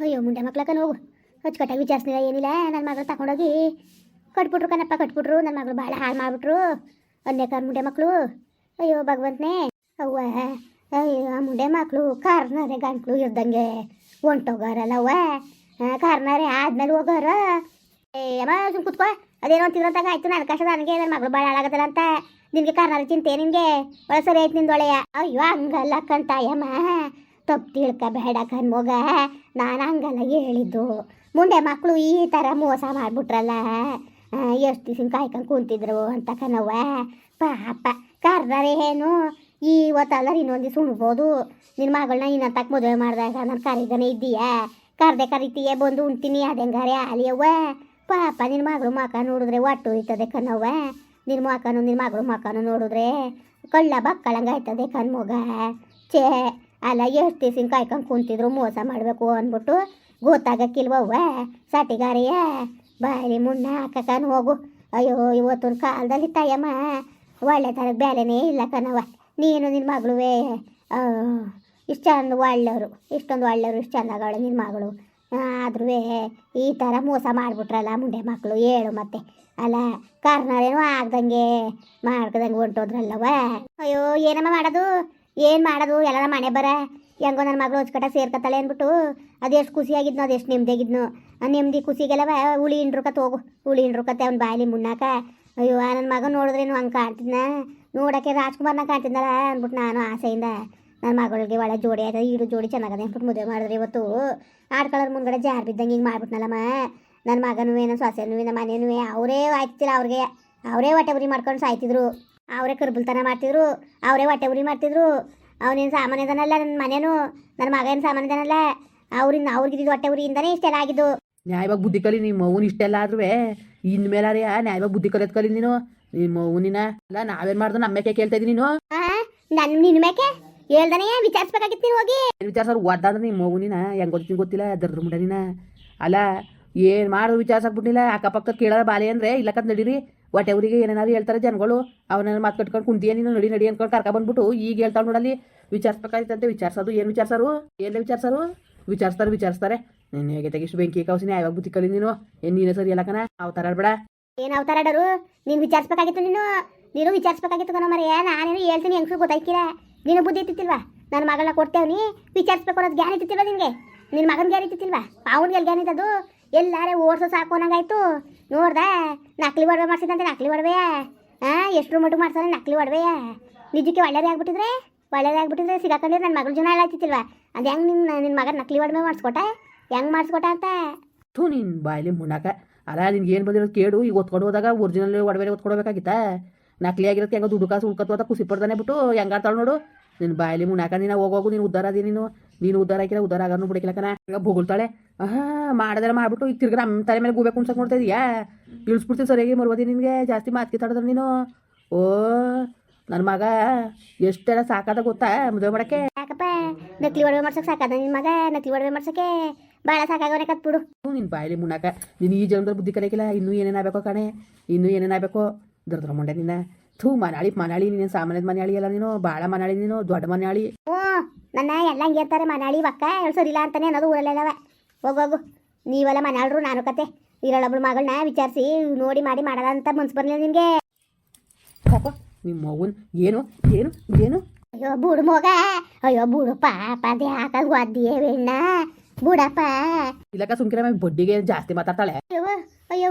ಅಯ್ಯೋ, ಮುಂಡೆ ಮಕ್ಳಕ್ಕ ಹೋಗು. ಅಚ್ಚುಕಟ್ಟಾಗಿ ವಿಚಾರಿಸ್ನಿಲ್ಲ ಏನಿಲ್ಲ ನನ್ನ ಮಗಳು ತಗೊಂಡೋಗಿ ಕಟ್ಬಿಟ್ರು ಕನಪ್ಪ ಕಟ್ಬಿಟ್ರು. ನನ್ನ ಮಗಳು ಭಾಳ ಹಾಳು ಮಾಡಿಬಿಟ್ರು. ಅನ್ಯಕಾರ ಮುಂಡೆ ಮಕ್ಕಳು ಅಯ್ಯೋ, ಭಗವಂತನೇ. ಅವ್ವ, ಅಯ್ಯೋ, ಆ ಮುಂಡೆ ಮಕ್ಕಳು ಕಾರ್ನಾರೆ ಗಂಟ್ಲು ಇರ್ದಂಗೆ ಹೊಂಟೋಗಾರಲ್ಲವ್ವ ಕಾರ್ನಾರೆ ಆದ್ಮೇಲೆ ಹೋಗೋರ. ಏ, ಅಮ್ಮ ಸುಮ್ ಕುತ್ಕೋ. ಅದೇನೋ ಅಂತಿದ್ರಂತಾಗ ಆಯ್ತು ನನ್ನ ಕಷ್ಟ ನನಗೆ ನನ್ನ ಮಗಳು ಭಾಳ ಹಾಳಾಗತ್ತಲ್ಲ ಅಂತ. ನಿನಗೆ ಕಾರ್ನಾರ ಚಿಂತೆ ನಿನಗೆ? ಒಳ ಸರಿ ಆಯ್ತು ನಿಂದೊಳೆಯ ಅಯ್ಯೋ, ಹಂಗಲ್ಲ ಕಂತಾಯಮ್ಮ ತಪ್ಪು ತಿಳ್ಕೊಬೇಡ ಕಣ್ಮಗ ನಾನು ಹಂಗಲ್ಲ ಹೇಳಿದ್ದು. ಮುಂದೆ ಮಕ್ಕಳು ಈ ಥರ ಮೋಸ ಮಾಡಿಬಿಟ್ರಲ್ಲ. ಎಷ್ಟು ದಿವಸ ಕಾಯ್ಕೊಂಡು ಕುಂತಿದ್ರು ಅಂತ ಕಣವ್ವ. ಪಾಪ ಕರ್ದಾರೆ ಏನು? ಈ ಹೊತ್ತಲ್ಲ ಇನ್ನೊಂದು ದಿವಸ ಉಣ್ಬೋದು. ನಿನ್ನ ಮಗಳನ್ನ ಇನ್ನಂತಕ್ಕೆ ಮದುವೆ ಮಾಡಿದಾಗ ನಾನು ಕರೀದನೇ ಇದ್ದೀಯಾ? ಕರ್ದೆ ಕರಿತೀಯ? ಬಂದು ಉಣ್ತೀನಿ. ಅದೆಂಗಾರೆ ಆಲಿಯವ್ವ ಪಾಪ ನಿನ್ನ ಮಗಳು ಮಕ ನೋಡಿದ್ರೆ ಒಟ್ಟು ಇರ್ತದೆ ಕಣವ್ವ. ನಿನ್ನ ಮಕನು ನಿನ್ನ ಮಗಳು ಮಕನು ನೋಡಿದ್ರೆ ಕಳ್ಳ ಬಕ್ಕಳಂಗೆ ಆಯ್ತದೆ ಕಣ್ಮಗ. ಛೇ ಅಲ್ಲ ಎಷ್ಟು ದಿವ್ಸಿನ ಕಾಯ್ಕೊಂಡು ಕುಂತಿದ್ರು, ಮೋಸ ಮಾಡಬೇಕು ಅಂದ್ಬಿಟ್ಟು ಗೊತ್ತಾಗಕ್ಕಿಲ್ವವ್ವ ಸಟಿಗಾರಿಯ ಮುನ್ನ ಹಾಕಕನ್ ಹೋಗು. ಅಯ್ಯೋ, ಇವತ್ತಿನ ಕಾಲದಲ್ಲಿ ತಾಯಮ್ಮ ಒಳ್ಳೆ ಥರದ ಬೇಲೆನೇ ಇಲ್ಲ ಕಣವ ನೀನು ನಿನ್ನ ಮಗಳುವೇ. ಇಷ್ಟು ಚಂದ ಒಳ್ಳೆಯವರು, ಇಷ್ಟೊಂದು ಒಳ್ಳೆಯವರು, ಇಷ್ಟು ಚಂದಗಳು ನಿನ್ನ ಮಗಳು. ಆದ್ರೂ ಈ ಥರ ಮೋಸ ಮಾಡಿಬಿಟ್ರಲ್ಲ ಮುಂಡೆ ಮಕ್ಕಳು ಹೇಳು ಮತ್ತೆ. ಅಲ್ಲ ಕಾರ್ನಾರೇನು ಆಗ್ದಂಗೆ, ಮಾಡ್ಕದಂಗೆ ಹೊಂಟೋದ್ರಲ್ಲವ ಅಯ್ಯೋ, ಏನಮ್ಮ ಮಾಡೋದು? ಏನು ಮಾಡೋದು? ಎಲ್ಲರ ಮನೆ ಬರ. ಹೆಂಗೋ ನನ್ನ ಮಗಳು ಹೊಚ್ಕಟ ಸೇರ್ಕತ್ತಾಳೆ ಅಂದ್ಬಿಟ್ಟು ಅದೆಷ್ಟು ಖುಷಿಯಾಗಿದ್ನೋ ಅದೆಷ್ಟು ನೆಮ್ಮದಿಯಾಗಿದ್ನು ಆ ನೆಮ್ಮದಿ ಖುಷಿಗೆಲ್ಲವ ಹುಳಿ ಹಿಂಡ್ರುಕತ್ ಹೋಗು. ಹುಳಿ ಹಿಂಡ್ರಕತ್ತೆ ಅವ್ನ ಬಾಯಲಿ ಮುನ್ನಾಕ ಅಯ್ಯೋ ನನ್ನ ಮಗ ನೋಡಿದ್ರೇನು ಹಂಗೆ ಕಾಣ್ತಿದ್ನ? ನೋಡೋಕ್ಕೆ ರಾಜ್ಕುಮಾರ್ನ ಕಾಣ್ತಿದ್ನಲ್ಲ ಅಂದ್ಬಿಟ್ಟು ನಾನು ಆಸೆಯಿಂದ ನನ್ನ ಮಗಳಿಗೆ ಒಳ್ಳೆ ಜೋಡಿ ಆಯ್ತದ, ಈಡು ಜೋಡಿ ಚೆನ್ನಾಗದೆ ಅಂದ್ಬಿಟ್ಟು ಮದುವೆ ಮಾಡಿದ್ರೆ ಇವತ್ತು. ಆಡ್ಕೊಳ್ಳೋರು ಮುಂದ್ಗಡೆ ಜಾರ್ ಬಿದ್ದಂಗೆ ಹಿಂಗೆ ಮಾಡ್ಬಿಟ್ನಲ್ಲಮ್ಮ. ನನ್ನ ಮಗನೂ ಏನೋ ಸೊಸೆನೂ ನಮ್ಮ ಮನೆಯೂ ಅವರೇ ಆಯ್ತಿಲ್ಲ ಅವ್ರಿಗೆ. ಅವರೇ ಹೊಟ್ಟೆ ಉರಿ ಮಾಡ್ಕೊಂಡು ಸಾಯ್ತಿದ್ರು. ಅವರೇ ಕರ್ಬುಲ್ತನ ಮಾಡ್ತಿದ್ರು ಅವರೇ ಹೊಟ್ಟೆ ಉರಿ ಮಾಡ್ತಿದ್ರು. ಅವನೇನು ಸಾಮಾನ್ಯದನಲ್ಲ ನನ್ನ ಮನೇನು ನನ್ನ ಮಗ ಏನು ಸಾಮಾನ್ಯದನಲ್ಲ ಅವ್ರಿಂದ ಅವ್ರಿಗಿದ್ದು ಹೊಟ್ಟೆ ಉರಿಯಿಂದನೇ ಇಷ್ಟೆಲ್ಲ ಆಗಿದ್ದು. ನ್ಯಾಯವಾಗಿ ಬುದ್ಧಿ ಕಲಿ ನಿಮ್ಮ ಮೌನ್ ಇಷ್ಟೆಲ್ಲ ಆದ್ರೂ ಇನ್ಮೇಲಾರೆ ನ್ಯಾಯವಾಗಿ ಬುದ್ಧಿ ಕಲಿಯೋದ್ ಕಲಿ ನೀನು. ನಿಮ್ಮ ಮೌನಿನ ಅಲ್ಲ ನಾವೇನ್ ಮಾಡ್ದು ನಮ್ಮಕ್ಕೆ ಕೇಳ್ತಾ ಇದೀನಿ ನೀನು. ನನ್ನ ನಿನ್ನ ಮೇಕೆ? ಹೇಳ್ದಾನೆ ವಿಚಾರಿಸ್ಬೇಕಾಗಿತ್ತು ನೀನು ಹೋಗಿ? ಏನ್ ವಿಚಾರ ಸರ್ ಒದ್ದಾದ್ರೆ ನಿಮ್ಮ ಮೌನಿನ ಹೆಂಗ್ ಗೊತ್ತೀನಿ ಗೊತ್ತಿಲ್ಲ ದರ್ದ್ರ ಮುಂಡ ನೀನ ಅಲ್ಲ ಏನ್ ಮಾಡೋದು ವಿಚಾರಿಸಾಕ್ಬಿಟ್ಟಿಲ್ಲ ಅಕ್ಕಪಕ್ಕ ಕೇಳೋ ಬಾಲೆ ಅಂದ್ರೆ ಇಲ್ಲಕತ್ ನಡೀರಿ. ಹೊಟ್ಟೆ ಊರಿಗೆ ಏನೇನಾದ್ರು ಹೇಳ್ತಾರೆ ಜನಗಳು. ಅವನ ಮಾತು ಕಟ್ಕೊಂಡು ಕುಂತಿಯ ನೀನು? ನಡಿ ನಡಿ ಅನ್ಕೊಂಡು ಕರ್ಕ ಬಂದ್ಬಿಟ್ಟು ಈಗ ಹೇಳ್ತಾವ್ ನೋಡಲ್ಲಿ ವಿಚಾರಿಸ್ಬೇಕಾಗಿತ್ತಂತೆ ವಿಚಾರಿಸೋದು. ಏನು ವಿಚಾರಿಸೋರು? ಏನೇ ವಿಚಾರಿಸೋರು? ವಿಚಾರಿಸ್ತಾರೆ ವಿಚಾರಿಸ್ತಾರೆ. ನೀನು ಹೇಗೆ ತೆಗಿಷ್ಟು ಬೆಂಕಿ ಕೌಸಿನ ಯಾವಾಗ ಬುದ್ಧಿ ಕಲಿ ನೀನು? ಏನ್ ನೀನೇ ಸರಿ ಎಲ್ಲಕನ ಅವತಾರ ಆಡ್ಬೇಡ. ಏನು ಅವತಾರಡರು ನೀನು ವಿಚಾರಿಸ್ಬೇಕಾಗಿತ್ತು ನೀನು? ನೀನು ವಿಚಾರಿಸ್ಬೇಕಾಗಿತ್ತು ಕಣ ಮರೆಯ ನಾನೇನು ಹೇಳ್ತೀನಿ, ಹೆಂಗ್ಸು ಗೊತ್ತಾಯ್ತೀರ ನೀನು ಬುದ್ಧಿ ಇತ್ತಿಲ್ವಾ ನನ್ನ ಮಗಳನ್ನ ಕೊಡ್ತೇವ್ನಿ. ವಿಚಾರಿಸ್ಬೇಕು ಅನ್ನೋದು ಗ್ಯಾನ್ ಇತ್ತಿಲ್ವಾ ನಿನಗೆ? ನಿನ್ನ ಮಗನ ಗ್ಯಾನ್ ಇತ್ತಿಲ್ವಾ ಅವ್ನಿಗೆ ಎಲ್ಲಿ ಜ್ಞಾನ ಇದ್ದದು ಎಲ್ಲಾರೇ ಓಡ್ಸೋ ಸಾಕು ಅನ್ನಂಗಾಯ್ತು. ನೋಡ್ದ, ನಕಲಿ ಒಡವೆ ಮಾಡ್ಸಿದಂತೆ ನಕಲಿ ಒಡವೆಯ ಹಾಂ ಎಷ್ಟು ಮಟ್ಟು ಮಾಡ್ತಾರೆ ನಕಲಿ ಒಡವೆಯ ನಿಜಕ್ಕೆ ಒಳ್ಳೆಯದೇ ಆಗ್ಬಿಟ್ಟಿದ್ರೆ? ಒಳ್ಳೆಯದೇ ಆಗ್ಬಿಟ್ಟಿದ್ರೆ ಸಿಗಾಕೊಂಡಿದ್ರೆ ನನ್ನ ಮಗಳ ಜನ ಹೇಳಾಯ್ತಿಲ್ವಾ ಅದು ಹೆಂಗೆ ನಿನ್ನ ನಿನ್ನ ಮಗ ನಕಲಿ ಒಡವೆ ಮಾಡ್ಸ್ಕೊಟ ಹೆಂಗೆ ಮಾಡ್ಸ್ಕೊಟ ಅಂತ? ಥೂ ನಿನ್ನ ಬಾಯಲ್ಲಿ ಮುಣ್ಣಾಕ ಅಲ್ಲ, ನಿನ್ಗೆ ಏನು ಬಂದಿರೋದು ಕೇಳು ಈಗ ಒತ್ಕೊಂಡು ಹೋದಾಗ ಒರಿಜಿನಲ್ ಒಡವೆ ಒತ್ಕೊಡ್ಬೇಕಾಗಿತ್ತಾ ನಕಲಿ ಆಗಿರೋದಕ್ಕೆ ಹೆಂಗ ದುಡ್ಡು ಕಾಸು ಉಳ್ಕತ್ತು ಅಂತ ಖುಷಿ ಪಡ್ದಾನೆ ಬಿಟ್ಟು ಹೆಂಗಾಡ್ತಾಳು ನೋಡು. ನಿನ್ನ ಬಾಯಲ್ಲಿ ಮುನ್ನಾಕ ನೀನು ಹೋಗೋಗು ನೀನು ಉದ್ದಾರ ಅದಿ ನೀನು. ನೀನು ಉದ್ದಾರ ಹಾಕಿಲ್ಲ ಉದ್ದಾರ ಆಗೋನು ಬಿಡಕಿಲ್ಲ ಕಣ. ಈಗ ಭೂಗುಳ್ತಾಳೆ. ಆಹಾ ಮಾಡಿದ್ರೆ ಮಾಡ್ಬಿಟ್ಟು ಈಗ ತಿರ್ಗಿ ನಮ್ಮ ತಲೆ ಮೇಲೆ ಗೂಬೇಕು ಅನ್ಸಕ್ ನೋಡ್ತಾ ಇದೀಯಾ? ಇಳಿಸ್ಬಿಡ್ತೀನಿ ಸರಿಯಾಗಿ ಮರ್ಬೋದಿ ನಿನಗೆ? ಜಾಸ್ತಿ ಮಾತು ಕಿತ್ತಾಡಿದ್ರೆ ನೀನು. ಓ ನನ್ನ ಮಗ ಎಷ್ಟೆಲ್ಲ ಸಾಕಾದ ಗೊತ್ತಾ? ಮದುವೆ ಮಾಡಕ್ಕೆ? ಯಾಕಪ್ಪ ನಕ್ಲಿ ಒಡವೆ ಮಾಡ್ಸಕ್ಕೆ ಸಾಕಾದ ನಿನ್ನ ಮಗ? ನಕಲಿ ಒಡವೆ ಮಾಡ್ಸಕ್ಕೆ ಭಾಳ ಸಾಕಾಗವನೆ ಕತ್ಬಿಡು. ನಿನ್ನ ಬಾಯಲ್ಲಿ ಮುನ್ನಾಕ ನೀನು ಈ ಜನ್ಮದಲ್ಲಿ ಬುದ್ಧಿ ಕಲಿಯಕ್ಕಿಲ್ಲ ಇನ್ನೂ ಏನೇನಾಗಬೇಕೋ ಕಣೆ? ಇನ್ನೂ ಏನೇನಾಗಬೇಕೋ ದರ್ದ್ರ ಮಂಡೆ ನಿನ್ನ. ಥೂ ಮನಾಳಿ ಮನಾಳಿ ನೀನು ಸಾಮಾನ್ಯದ ಮನಾಳಿ ಅಲ್ಲ ನೀನು ಬಾಳ ಮನಾಳಿ ನೀನು ದೊಡ್ಡ ಮನಾಳಿ. ಹ್ಞೂ ನನ್ನ ಎಲ್ಲ ಹಂಗೆ ಇರ್ತಾರೆ ಮನಾಳಿ ಒಕ್ಕ ಹೇಳು ಸರಿಲ್ಲ ಅಂತಾನೆ ಅನ್ನೋದು ಊರಲ್ಲೆಲ್ಲವ ಹೋಗೋಗು ನೀವೆಲ್ಲ ಮನಾಳ್ರು ನಾನು ಕತೆ. ಇರೋಳೊಬ್ಳು ಮಗಳನ್ನ ವಿಚಾರಿಸಿ ನೋಡಿ ಮಾಡಿ ಮಾಡಲ್ಲ ಅಂತ ಮನ್ಸು ಬರಲಿಲ್ಲ ನಿನಗೆ. ಪಾಪ ನಿಮ್ಮ ಮಗುನ್ ಏನು ಏನು ಏನು? ಅಯ್ಯೋ ಬುಡು ಮಗ. ಅಯ್ಯೋ ಬುಡು ಪಾಪ ಅದೇ ಹಾಕದ್ ಒದ್ದಿಯೇ ಬೆಣ್ಣ. ಬುಡಪ್ಪ. ಇಲ್ಲಕ್ಕ ಸುಮ್ಕಿರ ಬಡ್ಡಿಗೆ ಜಾಸ್ತಿ ಮಾತಾಡ್ತಾಳೆ. ಅಯ್ಯೋ ಅಯ್ಯೋ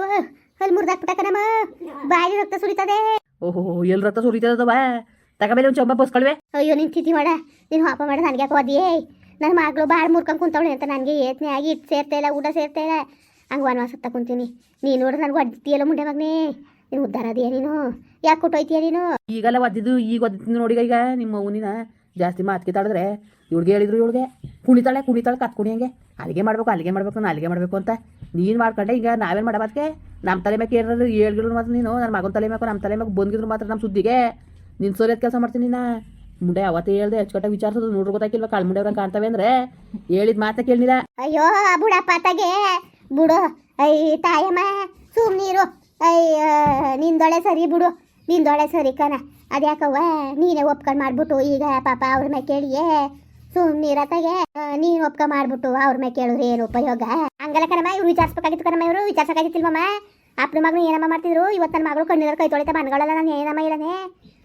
ಅಲ್ಲಿ ಮುರಿದಾಕ್ಬಿಟ್ಟಕ್ಕನಮ್ಮ ಬಾಯಿ ರಕ್ತ ಸುರಿತದೆ. ಓಹೋ ಎಲ್ಲಿ ರಕ್ತ ಸುರಿತದವ ತಗಬೇಲೆ ಒಂದು ಚೊಂಬ ಬಸ್ಕೊಳ್ವೆ ಅಯ್ಯೋ ನಿನ್ ತಿಥಿ ಮಾಡ. ನೀನು ಹಾಪ ಮಾಡ ನನಗೆ ಯಾಕೆ ಓದಿಯೇ ನನ್ನ ಮಗಳು ಭಾಳ ಮುರ್ಕೊಂಡು ಕುಂತವಳೆ ಅಂತ ನನಗೆ ಏತ್ನೆ ಆಗಿ ಇಟ್ಟು ಸೇರ್ತಾ ಇಲ್ಲ ಊಟ ಸೇರ್ತಾ ಇಲ್ಲ. ಹಂಗೆ ವನವಾಸ ಕುಂತೀನಿ. ನೀನು ನೋಡ್ರೆ ನನಗೆ ಹೊಡ್ತೀಯಲ್ಲ ಮುಂಡೆ ಮಗನೇ. ನೀನು ಉದ್ದಾರ ಅದೀಯ ನೀನು? ಯಾಕೆ ಕೊಟ್ಟೋಯ್ತೀಯ ನೀನು? ಈಗೆಲ್ಲ ಒದ್ದಿದ್ದು ಈಗ ಒದ್ದಿದ್ದು ನೋಡಿ ಈಗ ನಿಮ್ಮ ಮಗುನಿನ. ಜಾಸ್ತಿ ಮಾತು ಕಿತ್ತಾಡಿದ್ರೆ ಇವ್ಳಿಗೆ ಹೇಳಿದ್ರು ಇವಳಿಗೆ. ಕುಣಿತಾಳೆ ಕುಣಿತಾಳೆ ಕತ್ ಕುಣಿಯಂಗೆ ಅಲ್ಲಿಗೆ ಮಾಡ್ಬೇಕು ಅಲ್ಲಿಗೆ ಮಾಡ್ಬೇಕು, ನಾನು ಅಲ್ಲಿಗೆ ಮಾಡಬೇಕು ಅಂತ. ನೀನು ಮಾಡ್ಕೊಂಡೆ, ಈಗ ನಾವೇನು ಮಾಡೋದಕ್ಕೆ ನಮ್ಮ ತಲೆ ಮೇಲೆ ಏನಾದ್ರು ಹೇಳಿದ್ರು ಮಾತ್ರ ನೀನು ನನ್ನ ಮಗನ ತಲೆ ಮೇಲೆ ನಮ್ಮ ತಲೆ ಮೇಲೆ ಬಂದಿದ್ರು ಮಾತ್ರ ನಮ್ಮ ಸುದ್ದಿಗೆ. ನಿನ್ನ ಸೋಲಿಯದ ಕೆಲಸ ಮಾಡ್ತೀನಿ ನಾ. ಮುಂಡೆ ಅವತ್ತೇ ಹೇಳ್ದೆ ಅಚ್ಚುಕಟ್ಟಾಗಿ ವಿಚಾರಿಸೋದು ನೋಡ್ರಿ ಗೊತ್ತಾಗಿಲ್ವ ಕಾಳು ಮುಂಡೆ ಅವ್ರಂಗೆ ಕಾಣ್ತವೆ ಅಂದರೆ? ಹೇಳಿದ ಮಾತಾ ಕೇಳಿಲ್ಲ ಅಯ್ಯೋ ಬುಡಪ್ಪ ತಗೆ ಬುಡು, ಐ, ತಾಯಮ್ಮ ಸುಮ್ಮನೀರು ಅಯ್ಯ ನಿಂದೊಳೆ ಸರಿ ಬಿಡು, ನಿಂದೊಳೆ ಸರಿ ಕಣ. ಅದ್ಯಾಕವ್ವ? ನೀನೇ ಒಪ್ಕೊಂಡು ಮಾಡ್ಬಿಟ್ಟು ಈಗ ಪಾಪ ಅವ್ರ ಮೇಲೆ ಕೇಳಿಯೇ? ಸುಮ್ಮನಿರತ್ತಾಗೆ ನೀನು ಒಪ್ಕ ಮಾಡ್ಬಿಟ್ಟು ಅವ್ರ ಮೇಲೆ ಕೇಳಿದ್ರೆ ಏನು ಉಪಯೋಗ? ಹಂಗಲ್ಲ ಕಣಮ್ಮ, ಇವ್ರು ವಿಚಾರಿಸ್ಬೇಕಾಗಿತ್ತು ಕಣಮ್ಮ ಇವರು. ವಿಚಾರಿಸಕ್ಕಾಗಿತ್ತಿಲ್ವಮ್ಮ ಅಪ್ಪನ ಮಗನು ಏನಮ್ಮ ಮಾಡ್ತಿದ್ರು? ಇವತ್ತು ನನ್ನ ಮಗಳು ಕಣ್ಣೀರ ಕೈ ತೊಳಿತ ಮನ್ಗಳಲ್ಲ ನಾನು ಏನಮ್ಮ ಇಲ್ಲನೆ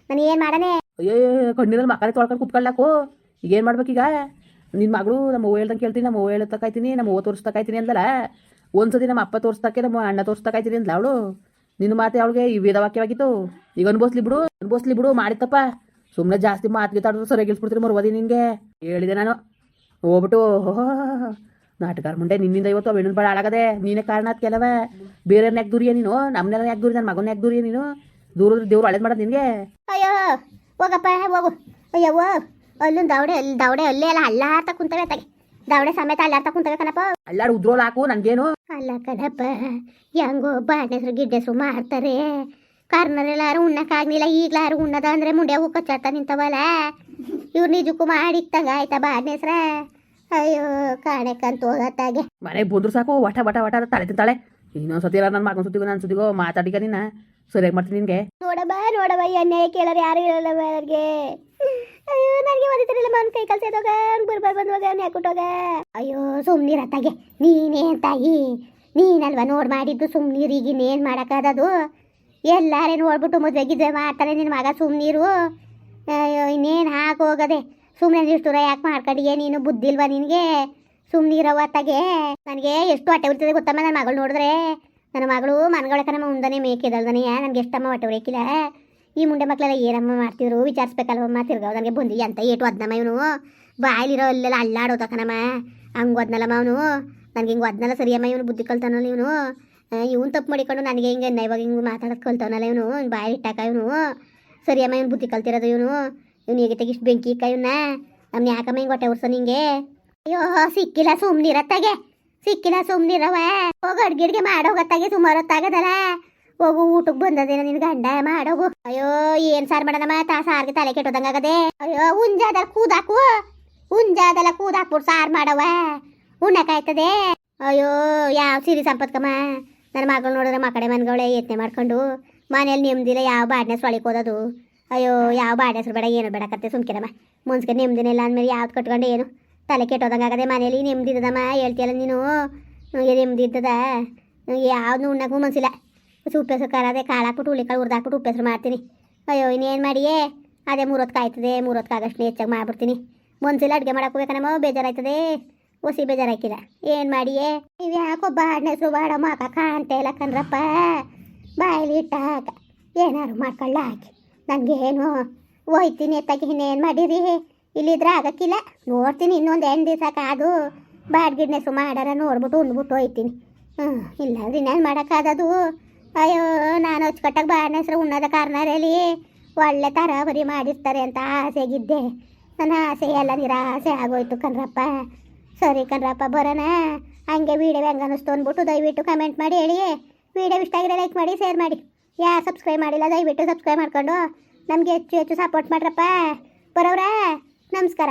ನಾನು ಏನು ಮಾಡನೆ? ಅಯ್ಯೋ ಕಣ್ಣೀರಲ್ಲಿ ಮಕ್ಕಳೇ ತೊಳ್ಕೊಂಡು ಕುತ್ಕೊಳ್ಳಾಕು ಈಗ ಏನು ಮಾಡ್ಬೇಕೀಗ ನಿನ್ನ ಮಗಳು ನಮ್ಮ ಓ ಹೇಳ್ದಂಗೆ ಕೇಳ್ತೀನಿ, ನಮ್ಮ ಓ ಹೇಳ್ತಕ್ಕಾಯ್ತೀನಿ ನಮ್ಮ ಓ ತೋರಿಸ್ತಕ್ಕಾಯ್ತೀನಿ ಅಂದಲ್ಲ ಒಂದ್ಸತಿ ನಮ್ಮ ಅಪ್ಪ ತೋರಿಸ್ತಕ್ಕೆ ನಮ್ಮ ಅಣ್ಣ ತೋರಿಸ್ತಕ್ಕಾಯ್ತೀನಿ ಅಂದ್ಲ ಅವಳು? ನಿನ್ನ ಮಾತು ಅವಳಿಗೆ ಈ ವೇದವಾಕ್ಯವಾಗಿತ್ತು ಈಗ ಅನ್ಬೋಸ್ಲಿ ಬಿಡು ಅನ್ಬೋಸ್ಲಿ ಬಿಡು, ಮಾಡಿತ್ತಪ್ಪ. ಸುಮ್ಮನೆ ಜಾಸ್ತಿ ಮಾತಿಗೆ ತಾಡಿದ್ರು ಸರಿಯಾಗಿ ಇಳಿಸ್ಬಿಡ್ತೀನಿ ಮರುವದಿ ನಿನಗೆ. ಹೇಳಿದೆ ನಾನು. ಹೋಗ್ಬಿಟ್ಟು ನಾಟಕಾರ ಮುಂಡೆ ನಿನ್ನಿಂದ ಇವತ್ತು ಅವೇನು ಭಾಳ ಹಾಳಾಗದೆ. ನೀನೇ ಕಾರಣ ಅದು ಕೆಲವೇ. ಬೇರೆಯವ್ರನ್ನ ಯಾಕೆ ದೂರಿಯ ನೀನು? ನಮ್ಮನ್ನೆಲ್ಲ ಯಾಕೆ ದೂರಿ ನನ್ನ ಮಗನ ಯಾಕೆ ದೂರಿಯ ನೀನು? ದೂರ ದೇವ್ರು ಒಳ್ಳೇದು ಮಾಡೋದು ನಿನಗೆ. ಅಯ್ಯೋ, ಹೋಗಪ್ಪ, ಹೋಗು. ಅಯ್ಯೋ, ಅಲ್ಲೊಂದು ದಾವಡೆ ಅಲ್ಲಿ ದವಡೆ ಅಲ್ಲೇ ಎಲ್ಲ ಆತ ಕುಂತವೆ ತಾಗೆ. ದವಡೆ ಸಮೇತ ಅಲ್ಲಾಡ್ತಾ ಕುಂತವೆ ಅಲ್ಲಾಡ್ ಎಲ್ಲಾರು ಉದ್ರೋಲ್ ಹಾಕು ನಂಗೇನು? ಅಲ್ಲ ಕಣಪ್ಪ ಹೆಂಗೋ ಬಾಣೆಸ್ರು ಗಿಡ್ಡೆಸ್ರು ಮಾಡ್ತಾರೆ ಕಾರ್ನರೆಲ್ಲಾರು ಉಣ್ಣಕ್ಕಾಗ್ಲಿಲ್ಲ ಈಗ್ಲಾರು ಉಣ್ಣದ ಅಂದ್ರೆ ಮುಂಡೆ ಹೂ ಕಚ್ಚಾಡ್ತಾ ನಿಂತವಲ್ಲ. ಇವ್ರು ನಿಜಕ್ಕೂ ಮಾಡಿಕ್ತಂಗ ಆಯ್ತಾ ಬಾಣೆಸ್ರ? ಅಯ್ಯೋ ಕಾಣೆಕಂತ ಹೋಗತ್ತಾಗೆ. ಮನೆಗೆ ಬಂದ್ರು ಸಾಕು ವಟ ವಟ ವಟ ಅಂತ ತಲೆ ತಿಂತಾಳೆ. ಇನ್ನೊಂದು ಸತಿ ನನ್ನ ಮಗನ ಸುತ್ತಿಗೋ ನನ್ನ ಸುತ್ತಿಗೋ ಮಾತಾಡಿಕ ನಿನ್ನ ಸರಿಯಾಗಿ ಮಾಡ್ತೀನಿ ನಿನಗೆ. ನೋಡಬಾ ನೋಡಬಾ ಎಣ್ಣೆ ಕೇಳೋರು ಯಾರು ಇರಲ್ಲ ನನಗೆ ಅಯ್ಯೋ, ನನಗೆ ಓದಿತಿರಲಿಲ್ಲ ಮಾನ್ ಕೈ ಕಲ್ಸಿ ಹೋಗ ಅಯ್ಯೋ ಸುಮ್ನಿರ ತಾಗೆ ನೀನೇ ತಾಯಿ ನೀನಲ್ವ ನೋಡ್ ಮಾಡಿದ್ದು ಸುಮ್ನೀರು ಈಗ ಇನ್ನೇನು ಮಾಡೋಕ್ಕಾದದು? ಎಲ್ಲಾರೇ ನೋಡ್ಬಿಟ್ಟು ಮದುವೆ ಗಿದ್ವೆ ಮಾಡ್ತಾರೆ ನಿನ್ನ ಮಗ ಸುಮ್ನೀರು. ಅಯ್ಯೋ, ಇನ್ನೇನು ಹಾಕೋಗದೆ ಸುಮ್ಮನೆ ಇಷ್ಟು ಯಾಕೆ ಮಾಡ್ಕೊಂಡಿಗೆ ನೀನು? ಬುದ್ಧಿಲ್ವಾ ನಿನಗೆ? ಸುಮ್ನಿರವ ತಾಗೆ ನನಗೆ ಎಷ್ಟು ಹೊಟ್ಟೆ ಉರ್ತದೆ ಗೊತ್ತಮ್ಮ ನನ್ನ ಮಗಳು ನೋಡಿದ್ರೆ. ನನ್ನ ಮಗಳು ಮನಗಳ ಕನ ಮುಂದನೆ ಮೇಕಿದಲ್ದನೆ ನನಗೆ ಎಷ್ಟಮ್ಮ ಹೊಟ್ಟೆ ಉರೇಕಿಲ್ಲ ಈ ಮುಂಡೆ ಮಕ್ಕಳೆಲ್ಲ ಏನಮ್ಮ ಮಾಡ್ತಿದ್ರು? ವಿಚಾರಿಸ್ಬೇಕಲ್ವಮ್ಮ ತಿರ್ಗಾವ್ ನನಗೆ ಬಂದು ಎಂತ ಏಟು ಅದ್ನಮ್ಮ ಇವನು. ಬಾಯಲ್ಲಿರೋ ಅಲ್ಲೆಲ್ಲ ಅಲ್ಲಾಡೋದ ಕಣಮ್ಮ ಹಂಗೆ ಒದ್ನಲ್ಲಮ್ಮ ಅವನು. ನನಗೆ ಹಿಂಗೆ ಒದ್ನಲ್ಲ ಸರಿಯಮ್ಮ ಇವನು ಬುದ್ಧಿ ಕಲ್ತಾನಲ್ಲ ಇವನು. ಇವನು ತಪ್ಪು ಮಾಡಿಕೊಂಡು ನನಗೆ ಹಿಂಗೆ ಇವಾಗ ಹಿಂಗೆ ಮಾತಾಡೋದು ಕಲ್ತವನಲ್ಲ ಇವನು. ಬಾಯಿ ಇಟ್ಟಾಕ ಇವನು. ಸರಿಯಮ್ಮ ಇವನು ಬುದ್ಧಿ ಕಲ್ತಿರೋದು ಇವನು. ಇವನು ಹೇಗೆ ತೆಗಿಷ್ಟು ಬೆಂಕಿ ಇಕ್ಕ ಇವನ್ನ ನಮ್ಮ ಯಾಕಮ್ಮ ಹಿಂಗೆ ಹೊಟ್ಟೆ ಉರ್ಸೋ ನಿಂಗೆ? ಅಯ್ಯೋ, ಸಿಕ್ಕಿಲ್ಲ ಸುಮ್ನಿರತ್ತಾಗೆ. ಸಿಕ್ಕಿಲ್ಲ ಸುಮ್ಮನಿರವ ಹೋಗಿ ಅಡ್ಗೆ ಅಡ್ಗಿಡ್ಗೆ ಮಾಡೋಗತ್ತಾಗೆ ಸುಮಾರು ಹೊತ್ತಾಗದಲ್ಲ ಹೋಗು ಊಟಕ್ಕೆ ಬಂದದೇನ ನಿನ್ ಗಂಡ ಮಾಡೋಗು. ಅಯ್ಯೋ, ಏನ್ ಸಾರ್ ಮಾಡದಮ್ಮ ತಾ ಸಾರ್ಗೆ ತಲೆ ಕೆಟ್ಟೋದಂಗಾಗದೆ. ಅಯ್ಯೋ ಉಂಜಾದಲ್ಲ ಕೂದಾಕು. ಉಂಜಾದಲ್ಲ ಕೂದಾಕ್ಬಿಟ್ಟು ಸಾರ್ ಮಾಡವ ಉಣ್ಣಕ್ಕಾಯ್ತದೆ ಅಯ್ಯೋ, ಯಾವ ಸಿರಿ ಸಂಪತ್ಕಮ್ಮ? ನನ್ನ ಮಗಳು ನೋಡಿದ್ರೆ ಮಕ್ಕಡೆ ಮನ್ಗಳೇ ಯತ್ನೆ ಮಾಡ್ಕೊಂಡು ಮನೇಲಿ ನೆಮ್ಮದಿಲ್ಲ ಯಾವ ಬಾಡ್ನೆ ಸೊಳಿಗೆ ಹೋದದು. ಅಯ್ಯೋ, ಯಾವ ಬಾಡ್ನೆ ಬೇಡ, ಏನು ಬೇಡ ಕತ್ತೆ ಸುಮ್ಕಿರಮ್ಮ. ಮುಂಚೆ ನೆಮ್ಮದಿನೇ ಇಲ್ಲ ಅಂದ್ಮೇಲೆ ಯಾವ್ದು ಕಟ್ಕೊಂಡು ಏನು? ತಲೆ ಕೆಟ್ಟೋದಂಗಾಗದೆ ಮನೇಲಿ ನೆಮ್ಮದಿ ಇದ್ದದಮ್ಮ ಹೇಳ್ತೀಯಲ್ಲ ನೀನು? ನನಗೆ ನೆಮ್ಮದಿ ಇದ್ದದ ಯಾವ್ದು ಉಣ್ಣಕ್ಕೂ ಮನ್ಸಿಲ್ಲ. ಉಪ್ಪು ಹೆಸರು ಕರದೆ ಕಾಳು ಹಾಕ್ಬಿಟ್ಟು ಹುಳಿ ಕಾಳು ಹುರಿದಾಕ್ಬಿಟ್ಟು ಉಪ್ಪು ಹೆಸರು ಮಾಡ್ತೀನಿ. ಅಯ್ಯೋ, ಇನ್ನೇನು ಮಾಡಿಯೇ? ಅದೇ ಮೂರೊತ್ತು ಕಾಯ್ತದೆ, ಮೂರೊತ್ತು ಆಗಷ್ಟು ಹೆಚ್ಚಾಗಿ ಮಾಡ್ಬಿಡ್ತೀನಿ. ಒಂದ್ಸಲ ಅಡುಗೆ ಮಾಡಕ್ಕೆ ಬೇಕನಮ್ಮ ಬೇಜಾರಾಯ್ತದೆ. ಒಸಿ ಬೇಜಾರಾಕಿಲ್ಲ ಏನು ಮಾಡಿಯೇ? ನೀವು ಯಾಕೋ ಹಣ್ಣು ಹೆಸರು ಬಾಡ ಮಾಕ ಕಾಣ್ತಾ ಇಲ್ಲ ಕಣ್ರಪ್ಪ. ಬಾಯಲ್ಲಿ ಇಟ್ಟಾಕ ಏನಾರು ಮಾಡ್ಕೊಳ್ಳ ಹಾಕಿ ನನಗೇನು ಹೋಯ್ತೀನಿ ಎತ್ತಾಗಿ ಇನ್ನೇನು ಮಾಡಿರಿ? ಇಲ್ಲಿದ್ರೆ ಆಗಕ್ಕಿಲ್ಲ. ನೋಡ್ತೀನಿ ಇನ್ನೊಂದು ಎಂಟು ದಿವಸ ಕಾದು ಬಾಡ್ಗಿಡ್ನೆಸು ಮಾಡಾರ ನೋಡ್ಬಿಟ್ಟು ಉಂಡ್ಬಿಟ್ಟು ಹೋಯ್ತೀನಿ. ಹ್ಞೂ ಇಲ್ಲ ಇನ್ನೇನು ಮಾಡೋಕ್ಕಾದದು? ಅಯ್ಯೋ, ನಾನು ಅಚ್ಚುಕಟ್ಟಾಗಿ ಬಾಯನ ಹೆಸರು ಉಣ್ಣದ ಕಾರಣರಲ್ಲಿ ಒಳ್ಳೆ ತರಾವರಿ ಮಾಡಿರ್ತಾರೆ ಅಂತ ಆಸೆಗಿದ್ದೆ. ನನ್ನ ಆಸೆ ಎಲ್ಲ ನಿರಾಸೆ ಆಗೋಯ್ತು ಕಣ್ರಪ್ಪ. ಸರಿ ಕಣ್ರಪ್ಪ, ಬರೋಣ. ಹಂಗೆ ವೀಡಿಯೋ ಹೆಂಗೆ ಅನ್ನಿಸ್ತು ಅಂದ್ಬಿಟ್ಟು ದಯವಿಟ್ಟು ಕಮೆಂಟ್ ಮಾಡಿ ಹೇಳಿ. ವೀಡಿಯೋ ಇಷ್ಟ ಆಗಿದ್ರೆ ಲೈಕ್ ಮಾಡಿ ಶೇರ್ ಮಾಡಿ. ಯಾ ಸಬ್ಸ್ಕ್ರೈಬ್ ಮಾಡಿಲ್ಲ, ದಯವಿಟ್ಟು ಸಬ್ಸ್ಕ್ರೈಬ್ ಮಾಡ್ಕೊಂಡು. ನಮಗೆ ಹೆಚ್ಚು ಹೆಚ್ಚು ಸಪೋರ್ಟ್ ಮಾಡ್ರಪ್ಪ. ಬರೋವ್ರಾ, ನಮಸ್ಕಾರ.